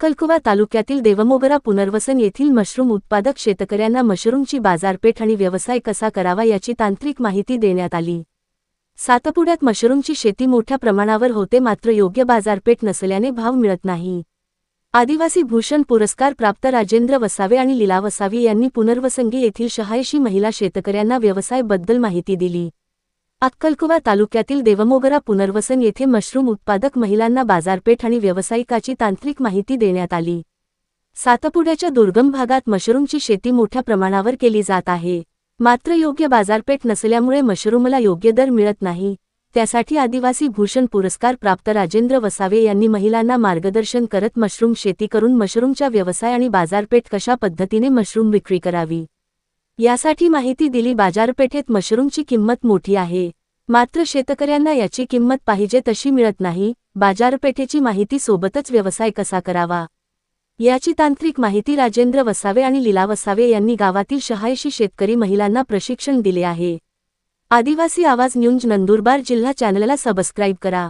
अक्कलकुवा तालुक्यातील देवमोगरा पुनर्वसन येथील मशरूम उत्पादक शेतकऱ्यांना मशरूमची बाजारपेठ आणि व्यवसाय कसा करावा याची तांत्रिक माहिती देण्यात आली. सातपुड्यात मशरूमची शेती मोठ्या प्रमाणावर होते मात्र योग्य बाजारपेठ नसल्याने भाव मिळत नाही. आदिवासी भूषण पुरस्कार प्राप्त राजेंद्र वसावे आणि लीला वसावे यांनी पुनर्वसंगी येथील शहाऐंशी महिला शेतकऱ्यांना व्यवसायाबद्दल माहिती दिली. अक्कलकुवा तालुक्यातील देवमोगरा पुनर्वसन येथे मशरूम उत्पादक महिलांना बाजारपेठ आणि व्यावसायिकाची तांत्रिक माहिती देण्यात आली. सातपुड्याच्या दुर्गम भागात मशरूमची शेती मोठ्या प्रमाणावर केली जात आहे. मात्र योग्य बाजारपेठ नसल्यामुळे मशरूमला योग्य दर मिळत नाही. त्यासाठी आदिवासी भूषण पुरस्कार प्राप्त राजेंद्र वसावे यांनी महिलांना मार्गदर्शन करत मशरूम शेती करून मशरूमच्या व्यवसाय आणि बाजारपेठ कशा पद्धतीने मशरूम विक्री करावी? यासाठी माहिती दिली बाजारपेठेत मशरूमची किंमत मोठी आहे. मात्र शेतकऱ्यांना याची किंमत पाहिजे तशी मिळत नाही. बाजारपेठेची माहिती सोबतच व्यवसाय कसा करावा? याची तांत्रिक माहिती राजेंद्र वसावे आणि लीला वसावे यांनी गावातील शहाऐंशी शेतकरी महिलांना प्रशिक्षण दिले आहे. आदिवासी आवाज न्यूज नंदुरबार जिल्हा चॅनलला सबस्क्राईब करा.